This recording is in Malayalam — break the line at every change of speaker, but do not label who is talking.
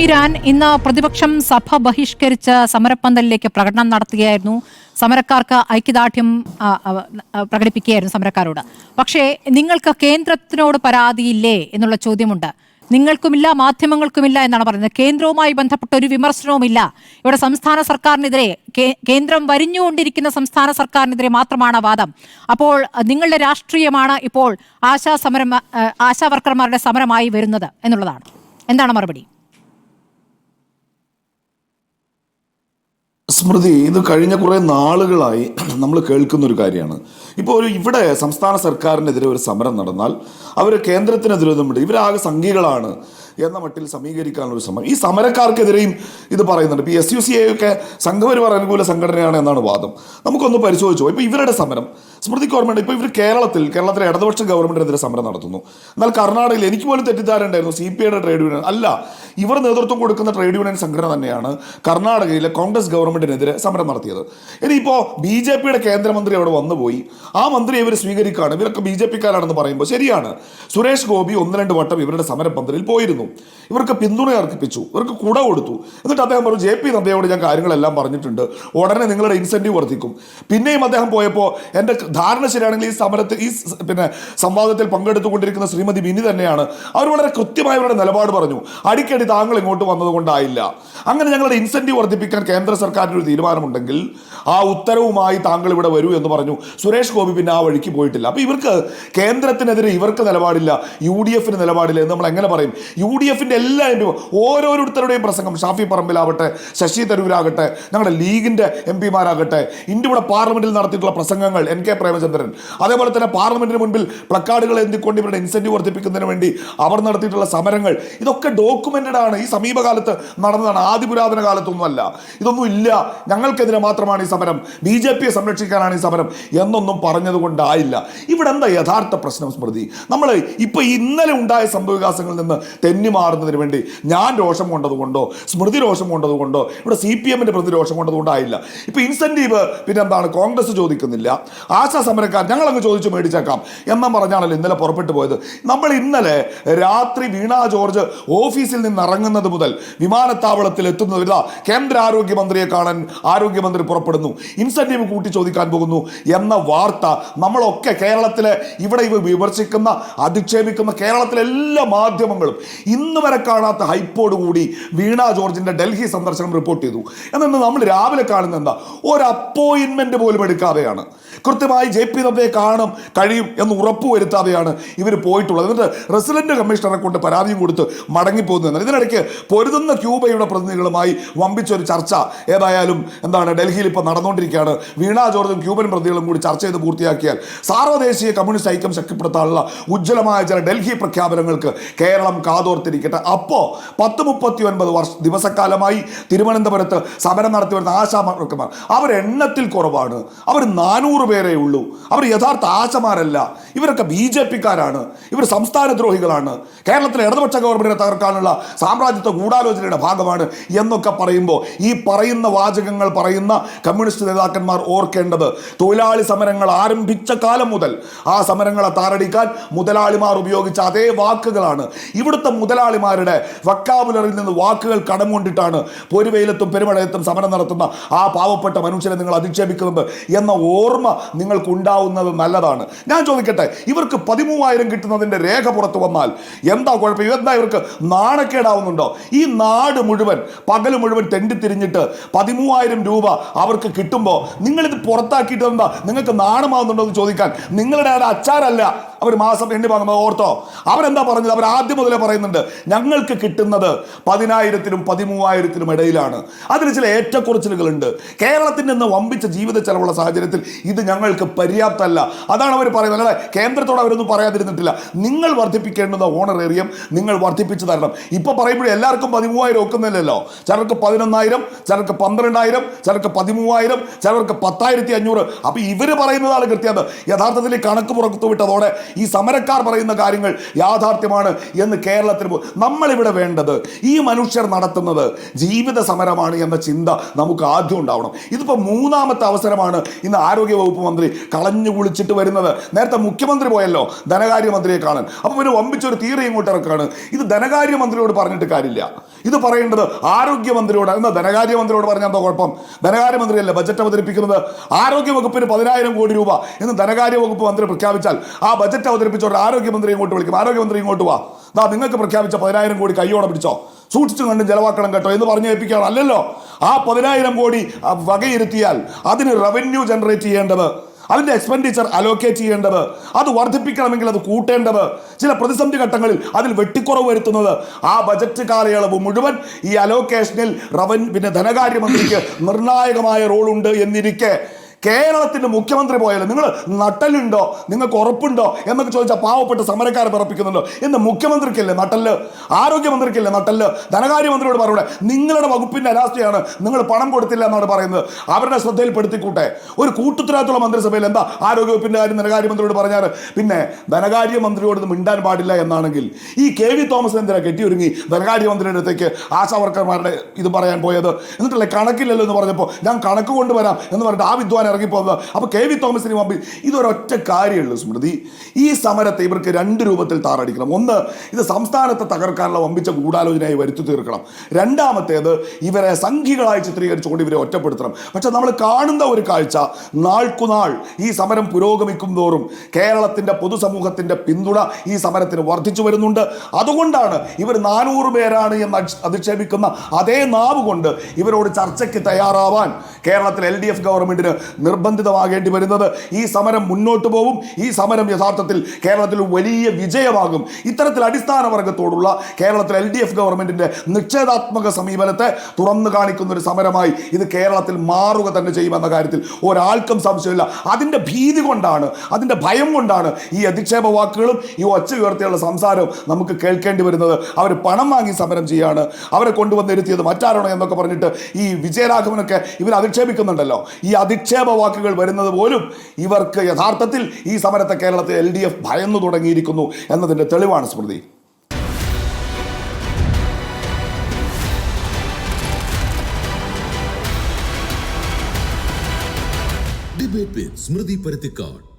മീരാൻ ഇന്ന് പ്രതിപക്ഷം സഭ ബഹിഷ്കരിച്ച് സമരപ്പന്തലിലേക്ക് പ്രകടനം നടത്തുകയായിരുന്നു. സമരക്കാർക്ക് ഐക്യദാർഢ്യം പ്രകടിപ്പിക്കുകയായിരുന്നു സമരക്കാരോട്. പക്ഷേ നിങ്ങൾക്ക് കേന്ദ്രത്തിനോട് പരാതിയില്ലേ എന്നുള്ള ചോദ്യമുണ്ട്. നിങ്ങൾക്കുമില്ല മാധ്യമങ്ങൾക്കുമില്ല എന്നാണ് പറയുന്നത്. കേന്ദ്രവുമായി ബന്ധപ്പെട്ട ഒരു വിമർശനവുമില്ല. ഇവിടെ സംസ്ഥാന സർക്കാരിനെതിരെ കേന്ദ്രം വരിഞ്ഞുകൊണ്ടിരിക്കുന്ന സംസ്ഥാന സർക്കാരിനെതിരെ മാത്രമാണ് വാദം. അപ്പോൾ നിങ്ങളുടെ രാഷ്ട്രീയമാണ് ഇപ്പോൾ ആശാ സമരം ആശാ വർക്കർമാരുടെ സമരമായി വരുന്നത് എന്നുള്ളതാണ്. എന്താണ് മറുപടി?
സ്മൃതി ഇത് കഴിഞ്ഞ കുറേ നാളുകളായി നമ്മൾ കേൾക്കുന്ന ഒരു കാര്യമാണ്. ഇപ്പോൾ ഒരു ഇവിടെ സംസ്ഥാന സർക്കാരിനെതിരെ ഒരു സമരം നടന്നാൽ അവർ കേന്ദ്രത്തിനെതിരെ ഒന്നും ഇവരാകെ സംഘികളാണ്. എന്ന മട്ടിൽ സമീകരിക്കാനുള്ള ശ്രമം. ഈ സമരക്കാർക്കെതിരെയും ഇത് പറയുന്നുണ്ട്. ഇപ്പോൾ എസ് യു സി ഐയൊക്കെ സംഘപരിവാർ അനുകൂല സംഘടനയാണ് എന്നാണ് വാദം. നമുക്കൊന്ന് പരിശോധിച്ചു ഇപ്പോൾ ഇവരുടെ സമരം സ്മൃതി ഓർമ്മയുണ്ട് ഇപ്പോൾ ഇവർ കേരളത്തിൽ കേരളത്തിലെ ഇടതുപക്ഷ ഗവൺമെന്റിനെതിരെ സമരം നടത്തുന്നു. എന്നാൽ കർണാടകയിൽ എനിക്ക് പോലും തെറ്റിദ്ധാരണ്ടായിരുന്നു സി പി ഐയുടെ ട്രേഡ് യൂണിയൻ. അല്ല ഇവർ നേതൃത്വം കൊടുക്കുന്ന ട്രേഡ് യൂണിയൻ സംഘടന തന്നെയാണ് കർണാടകയിലെ കോൺഗ്രസ് ഗവൺമെന്റിനെതിരെ സമരം നടത്തിയത്. ഇനിയിപ്പോൾ ബി ജെ പിയുടെ കേന്ദ്രമന്ത്രി അവിടെ വന്നുപോയി. ആ മന്ത്രി ഇവർ സ്വീകരിക്കുകയാണ്. ഇവരൊക്കെ ബി ജെ പിക്കാരാണെന്ന് പറയുമ്പോൾ ശരിയാണ്. സുരേഷ് ഗോപി ഒന്ന് രണ്ട് വട്ടം ഇവരുടെ സമരപന്തലിൽ പോയിരുന്നു. ഇവർക്ക് പിന്തുണ അർപ്പിച്ചു ഇവർക്ക് കുട കൊടുത്തു. എന്നിട്ട് അദ്ദേഹം പറഞ്ഞു ജെ പി നദ്ദയോട് ഞാൻ കാര്യങ്ങളെല്ലാം പറഞ്ഞിട്ടുണ്ട്. ഉടനെ നിങ്ങളുടെ ഇൻസെന്റീവ് വർദ്ധിക്കും. പിന്നെയും അദ്ദേഹം പോയപ്പോൾ എന്റെ ധാരണ ശരിയാണെങ്കിൽ ഈ സമരത്തിൽ ഈ പിന്നെ സംവാദത്തിൽ പങ്കെടുത്തുകൊണ്ടിരിക്കുന്ന ശ്രീമതി ബിനി തന്നെയാണ്. അവർ വളരെ കൃത്യമായി അവരുടെ നിലപാട് പറഞ്ഞു. അടിക്കടി താങ്കൾ ഇങ്ങോട്ട് വന്നതുകൊണ്ടായില്ല. അങ്ങനെ ഞങ്ങളുടെ ഇൻസെന്റീവ് വർദ്ധിപ്പിക്കാൻ കേന്ദ്ര സർക്കാരിന്റെ ഒരു തീരുമാനമുണ്ടെങ്കിൽ ആ ഉത്തരവുമായി താങ്കൾ ഇവിടെ വരൂ എന്ന് പറഞ്ഞു. സുരേഷ് ഗോപി പിന്നെ ആ വഴിക്ക് പോയിട്ടില്ല. അപ്പോൾ ഇവർക്ക് കേന്ദ്രത്തിനെതിരെ ഇവർക്ക് നിലപാടില്ല യു ഡി എഫിന് നിലപാടില്ല എന്ന് നമ്മൾ എങ്ങനെ പറയും? യു ഡി എഫിന്റെ എല്ലാ എം പിമാർ ഓരോരുത്തരുടെയും പ്രസംഗം ഷാഫി പറമ്പിലാവട്ടെ ശശി തരൂരാകട്ടെ ഞങ്ങളുടെ ലീഗിന്റെ എം പിമാരാകട്ടെ ഇന്ത്യ ഇവിടെ പാർലമെന്റിൽ നടത്തിയിട്ടുള്ള പ്രസംഗങ്ങൾ എൻ കെ പ്രേമചന്ദ്രൻ. അതേപോലെ തന്നെ പാർലമെന്റിന് മുൻപിൽ പ്ലക്കാർഡുകൾ എന്തിക്കൊണ്ട് ഇവരുടെ ഇൻസെന്റീവ് വർദ്ധിപ്പിക്കുന്നതിന് വേണ്ടി അവർ നടത്തിയിട്ടുള്ള സമരങ്ങൾ ഇതൊക്കെ ഡോക്യുമെന്റഡ് ആണ്. ഈ സമീപകാലത്ത് നടന്നതാണ്. ആദ്യ പുരാതന കാലത്തൊന്നുമല്ല. ഇതൊന്നും ഇല്ല. ഞങ്ങൾക്കെതിരെ മാത്രമാണ് ഈ സമരം. ബി ജെ പിയെ സംരക്ഷിക്കാനാണ് ഈ സമരം എന്നൊന്നും പറഞ്ഞതുകൊണ്ടായില്ല. ഇവിടെ എന്താ യഥാർത്ഥ പ്രശ്നം സ്മൃതി? നമ്മൾ ഇപ്പോൾ ഇന്നലെ ഉണ്ടായ സംഭവവികാസങ്ങളിൽ നിന്ന് തെന്നി മാറുന്നതിന് വേണ്ടി ഞാൻ രോഷം കൊണ്ടതുകൊണ്ടോ സ്മൃതി രോഷം കൊണ്ടതുകൊണ്ടോ ഇവിടെ സി പി എമ്മിന്റെ പ്രതി രോഷം കൊണ്ടതുകൊണ്ടായില്ല ഇപ്പോൾ ഇൻസെന്റീവ് പിന്നെ എന്താണ് കോൺഗ്രസ് ചോദിക്കുന്നില്ല. ആശാ സമരക്കാർ ഞങ്ങളങ്ങ് ചോദിച്ച് മേടിച്ചേക്കാം. എം പറഞ്ഞാണല്ലോ ഇന്നലെ പുറപ്പെട്ടു പോയത്. നമ്മൾ ഇന്നലെ രാത്രി വീണ ജോർജ് ഓഫീസിൽ നിന്ന് ഇറങ്ങുന്നത് മുതൽ വിമാനത്താവളത്തിൽ എത്തുന്നത് ഇതാ കേന്ദ്ര ആരോഗ്യമന്ത്രിയെ കാണാൻ ആരോഗ്യമന്ത്രി പുറപ്പെടുന്നു. ഇൻസെന്റീവ് കൂട്ടി ചോദിക്കാൻ പോകുന്നു എന്ന വാർത്ത നമ്മളൊക്കെ കേരളത്തിലെ ഇവിടെ ഇവ വിമർശിക്കുന്ന അധിക്ഷേപിക്കുന്ന കേരളത്തിലെ എല്ലാ മാധ്യമങ്ങളും ഇന്ന് വരെ കാണാത്ത ഹൈപ്പോട് കൂടി വീണ ജോർജിന്റെ ഡൽഹി സന്ദർശനം റിപ്പോർട്ട് ചെയ്തു. എന്നാൽ നമ്മൾ രാവിലെ കാണുന്ന എന്താ? ഒരു അപ്പോയിന്റ്മെന്റ് പോലും എടുക്കാതെയാണ്. കൃത്യമായി ജെ പി നദ്ദയെ കാണും കഴിയും എന്ന് ഉറപ്പുവരുത്താതെയാണ് ഇവർ പോയിട്ടുള്ളത്. എന്നിട്ട് റെസിഡന്റ് കമ്മീഷണറെ കൊണ്ട് പരാതിയും കൊടുത്ത് മടങ്ങിപ്പോകുന്നതാണ് ഇതിനിടയ്ക്ക് പൊരുതുന്ന ക്യൂബയുടെ പ്രതിനിധികളുമായി വമ്പിച്ചൊരു ചർച്ച ഏതായാലും എന്താണ് ഡൽഹിയിൽ ഇപ്പോൾ നടന്നുകൊണ്ടിരിക്കുകയാണ്. വീണ ജോർജും ക്യൂബൻ പ്രതികളും കൂടി ചർച്ച ചെയ്ത് പൂർത്തിയാക്കിയാൽ സാർവദേശീയ കമ്മ്യൂണിസ്റ്റ് ഐക്യം ശക്തിപ്പെടുത്താനുള്ള ഉജ്ജ്വലമായ ചില ഡൽഹി പ്രഖ്യാപനങ്ങൾക്ക് കേരളം കാതോർത്തിരിക്കട്ടെ അപ്പോൾ പത്ത് മുപ്പത്തി ഒൻപത് വർഷ ദിവസക്കാലമായി തിരുവനന്തപുരത്ത് സമരം നടത്തി വരുന്ന ആശാമാർക്കുമാർ അവരെണ്ണത്തിൽ കുറവാണ്. അവർ നാനൂറ് പേരേ ഉള്ളൂ. അവർ യഥാർത്ഥ ആശമാരല്ല. ഇവരൊക്കെ ബി ജെ പിക്കാരാണ്. ഇവർ സംസ്ഥാന ദ്രോഹികളാണ്. കേരളത്തിലെ ഇടതുപക്ഷ ഗവൺമെന്റിനെ തകർക്കാനുള്ള സാമ്രാജ്യത്വ ഗൂഢാലോചനയുടെ ഭാഗമാണ് എന്നൊക്കെ പറയുമ്പോൾ ഈ പറയുന്ന വാചകങ്ങൾ പറയുന്ന കമ്മ്യൂണിസ്റ്റ് നേതാക്കന്മാർ ഓർക്കേണ്ടത് തൊഴിലാളി സമരങ്ങൾ ആരംഭിച്ച കാലം മുതൽ ആ സമരങ്ങളെ താറടിക്കാൻ മുതലാളിമാർ ഉപയോഗിച്ച അതേ വാക്കുകളാണ്. ഇവിടുത്തെ മുതലാളിമാരുടെ വക്കാബുലറിൽ നിന്ന് വാക്കുകൾ കടം കൊണ്ടിട്ടാണ് പൊരുവെയിലത്തും പെരുമഴയത്തും സമരം നടത്തുന്ന ആ പാവപ്പെട്ട മനുഷ്യനെ നിങ്ങൾ അധിക്ഷേപിക്കുന്നത് എന്ന ഓർമ്മ നിങ്ങൾക്ക് ഉണ്ടാവുന്നത് നല്ലതാണ്. ഞാൻ ചോദിക്കട്ടെ ഇവർക്ക് പതിമൂവായിരം കിട്ടുന്നതിന്റെ രേഖ പുറത്തു വന്നാൽ എന്താ കുഴപ്പം? എന്താ ഇവർക്ക് നാണക്കേടാവുന്നുണ്ടോ? ഈ നാട് മുഴുവൻ പകൽ മുഴുവൻ തെണ്ടിത്തിരിഞ്ഞിട്ട് പതിമൂവായിരം രൂപ അവർക്ക് കിട്ടുമ്പോൾ നിങ്ങളിത് പുറത്താക്കിയിട്ട് എന്താ നിങ്ങൾക്ക് നാണമാവുന്നുണ്ടോ എന്ന് ചോദിക്കാൻ. നിങ്ങളുടെ അച്ചാരല്ല അവർ മാസം എണ്ണി വാങ്ങുന്നത് ഓർത്തോ. അവരെന്താ പറഞ്ഞത്? അവർ ആദ്യം മുതലേ പറയുന്നുണ്ട് ഞങ്ങൾക്ക് കിട്ടുന്നത് പതിനായിരത്തിനും പതിമൂവായിരത്തിനും ഇടയിലാണ്. അതിൽ ചില ഏറ്റക്കുറച്ചിലുകളുണ്ട്. കേരളത്തിൽ നിന്ന് വമ്പിച്ച ജീവിത ചെലവുള്ള സാഹചര്യത്തിൽ ഇത് ഞങ്ങൾക്ക് പര്യാപ്തമല്ല. അതാണ് അവർ പറയുന്നത്. അല്ലാതെ കേന്ദ്രത്തോട് അവരൊന്നും പറയാതിരുന്നിട്ടില്ല. നിങ്ങൾ വർദ്ധിപ്പിക്കേണ്ടുന്ന ഓണറേറിയം നിങ്ങൾ വർദ്ധിപ്പിച്ചു തരണം. ഇപ്പോൾ പറയുമ്പോഴേ എല്ലാവർക്കും പതിമൂവായിരം ഒക്കുന്നില്ലല്ലോ. ചിലർക്ക് പതിനൊന്നായിരം ചിലർക്ക് പന്ത്രണ്ടായിരം ചിലർക്ക് പതിമൂവായിരം ചിലർക്ക് പത്തായിരത്തി അഞ്ഞൂറ്. അപ്പോൾ ഇവർ പറയുന്നതാണ് കൃത്യത യഥാർത്ഥത്തിൽ കണക്ക് പുറത്തു വിട്ടതോടെ ഈ സമരക്കാർ പറയുന്ന കാര്യങ്ങൾ യാഥാർത്ഥ്യമാണ് എന്ന് കേരളത്തിൽ പോ- നമ്മളിവിടെ വേണ്ടത് ഈ മനുഷ്യർ നടത്തുന്നത് ജീവിത സമരമാണ് എന്ന ചിന്ത നമുക്ക് ആദ്യം ഉണ്ടാവണം. ഇതിപ്പോൾ മൂന്നാമത്തെ അവസരമാണ് ഇന്ന് ആരോഗ്യ വകുപ്പ് മന്ത്രി കളഞ്ഞു കുളിച്ചിട്ട് വരുന്നത്. നേരത്തെ മുഖ്യമന്ത്രി പോയല്ലോ ധനകാര്യമന്ത്രിയെ കാണാൻ. അപ്പോൾ പിന്നെ വമ്പിച്ചൊരു തീരെ ഇങ്ങോട്ട് ഇറക്കാണ്. ഇത് ധനകാര്യമന്ത്രിയോട് പറഞ്ഞിട്ട് കാര്യമില്ല. ഇത് പറയേണ്ടത് ആരോഗ്യമന്ത്രിയോട് എന്നാ ധനകാര്യമന്ത്രിയോട് പറഞ്ഞാൽ എന്താ കുഴപ്പം? ധനകാര്യമന്ത്രിയല്ലേ ബജറ്റ് അവതരിപ്പിക്കുന്നത്? ആരോഗ്യ വകുപ്പിന് പതിനായിരം കോടി രൂപ എന്ന് ധനകാര്യ വകുപ്പ് മന്ത്രി പ്രഖ്യാപിച്ചാൽ ആ ബജറ്റ് അവതരിപ്പിച്ചവർ ആരോഗ്യമന്ത്രി ഇങ്ങോട്ട് വിളിക്കും. ആരോഗ്യമന്ത്രി ഇങ്ങോട്ട് വാ. ദാ നിങ്ങൾക്ക് പ്രഖ്യാപിച്ച പതിനായിരം കോടി കൈയോടെ പിടിച്ചോ. സൂക്ഷിച്ചു കണ്ടും ചെലവാക്കണം കേട്ടോ എന്ന് പറഞ്ഞ് ഏൽപ്പിക്കുകയാണ് അല്ലല്ലോ ആ പതിനായിരം കോടി വകയിരുത്തിയാൽ അതിന് റവന്യൂ ജനറേറ്റ് ചെയ്യേണ്ടത് അതിന്റെ എക്സ്പെൻഡിച്ചർ അലോക്കേറ്റ് ചെയ്യേണ്ടത് അത് വർദ്ധിപ്പിക്കണമെങ്കിൽ അത് കൂട്ടേണ്ടത് ചില പ്രതിസന്ധി ഘട്ടങ്ങളിൽ അതിൽ വെട്ടിക്കുറവ് വരുത്തുന്നത്. ആ ബജറ്റ് കാലയളവ് മുഴുവൻ ഈ അലോക്കേഷനിൽ റവൻ പിന്നെ ധനകാര്യമന്ത്രിക്ക് നിർണായകമായ റോളുണ്ട് എന്നിരിക്കെ കേരളത്തിന്റെ മുഖ്യമന്ത്രി പോയാലും നിങ്ങൾ നട്ടലുണ്ടോ? നിങ്ങൾക്ക് ഉറപ്പുണ്ടോ? എന്നൊക്കെ ചോദിച്ചാൽ പാവപ്പെട്ട സമരക്കാരെ പിറപ്പിക്കുന്നുണ്ടോ. എന്ന് മുഖ്യമന്ത്രിക്കല്ലേ നട്ടൽ? ആരോഗ്യമന്ത്രിക്കല്ലേ നട്ടൽ? ധനകാര്യമന്ത്രിയോട് പറയൂടെ നിങ്ങളുടെ വകുപ്പിന്റെ അനാസ്ഥയാണ് നിങ്ങൾ പണം കൊടുത്തില്ല എന്നാണ് പറയുന്നത്. അവരുടെ ശ്രദ്ധയിൽപ്പെടുത്തിക്കൂട്ടെ. ഒരു കൂട്ടുത്തരവാദിത്തമുള്ള മന്ത്രിസഭയിൽ എന്താ ആരോഗ്യവകുപ്പിന്റെ കാര്യം ധനകാര്യമന്ത്രിയോട് പറഞ്ഞാൽ പിന്നെ ധനകാര്യമന്ത്രിയോട് മിണ്ടാൻ പാടില്ല എന്നാണെങ്കിൽ ഈ കെ വി തോമസ് എന്തിനാ കെട്ടിയൊരുങ്ങി ധനകാര്യമന്ത്രിയുടെ അടുത്തേക്ക് ആശാവർക്കർമാരുടെ ഇത് പറയാൻ പോയത്? എന്നിട്ടല്ലേ കണക്കില്ലല്ലോ എന്ന് പറഞ്ഞപ്പോൾ ഞാൻ കണക്ക് കൊണ്ടുവരാം എന്ന് പറഞ്ഞിട്ട് ആ വിദ്വാൻ ഇറങ്ങിപ്പോകുന്നത്. അപ്പോൾ കെ വി തോമസിന് മുമ്പിൽ ഇതൊരൊറ്റ കാര്യമുള്ളൂ സ്മൃതി. ഈ സമരത്തെ ഇവർക്ക് രണ്ട് രൂപത്തിൽ താറടിക്കണം. ഒന്ന് ഇത് സംസ്ഥാനത്തെ തകർക്കാനുള്ള വമ്പിച്ച ഗൂഢാലോചനയായി വരുത്തി തീർക്കണം. രണ്ടാമത്തേത് ഇവരെ സംഘികളായി ചിത്രീകരിച്ചുകൊണ്ട് ഇവരെ ഒറ്റപ്പെടുത്തണം. പക്ഷെ നമ്മൾ കാണുന്ന ഒരു കാഴ്ച നാൾക്കുനാൾ ഈ സമരം പുരോഗമിക്കും തോറും കേരളത്തിന്റെ പൊതുസമൂഹത്തിന്റെ പിന്തുണ ഈ സമരത്തിന് വർദ്ധിച്ചു വരുന്നുണ്ട്. അതുകൊണ്ടാണ് ഇവർ നാനൂറ് പേരാണ് എന്ന് അധിക്ഷേപിക്കുന്ന അതേ നാവ് കൊണ്ട് ഇവരോട് ചർച്ചയ്ക്ക് തയ്യാറാവാൻ കേരളത്തിൽ എൽ ഡി എഫ് ഗവൺമെന്റിന് നിർബന്ധിതമാകേണ്ടി വരുന്നത്. ഈ സമരം മുന്നോട്ട് പോകും ഈ സമരം യഥാർത്ഥത്തിൽ കേരളത്തിൽ വലിയ വിജയമാകും. ഇത്തരത്തിൽ അടിസ്ഥാന വർഗത്തോടുള്ള കേരളത്തിൽ എൽ ഡി എഫ് ഗവൺമെന്റിന്റെ നിഷേധാത്മക സമീപനത്തെ തുറന്നു കാണിക്കുന്ന ഒരു സമരമായി ഇത് കേരളത്തിൽ മാറുക തന്നെ ചെയ്യുമെന്ന കാര്യത്തിൽ ഒരാൾക്കും സംശയമില്ല. അതിന്റെ ഭീതി കൊണ്ടാണ് അതിന്റെ ഭയം കൊണ്ടാണ് ഈ അധിക്ഷേപ വാക്കുകളും ഈ ഒച്ച ഉയർത്തിയുള്ള സംസാരവും നമുക്ക് കേൾക്കേണ്ടി വരുന്നത്. അവർ പണം വാങ്ങി സമരം ചെയ്യാണ്. അവരെ കൊണ്ടുവന്നിരുത്തിയത് മറ്റാരാണോ എന്നൊക്കെ പറഞ്ഞിട്ട് ഈ വിജയരാഘവനൊക്കെ ഇവർ അധിക്ഷേപിക്കുന്നുണ്ടല്ലോ. ഈ അധിക്ഷേപ വാക്കുകൾ വരുന്നത് പോലും ഇവർക്ക് യഥാർത്ഥത്തിൽ ഈ സമരത്തെ കേരളത്തിൽ എൽ ഡി എഫ് ഭയന്നു തുടങ്ങിയിരിക്കുന്നു എന്നതിന്റെ തെളിവാണ് സ്മൃതി.
സ്മൃതി പരുത്തിക്കാട്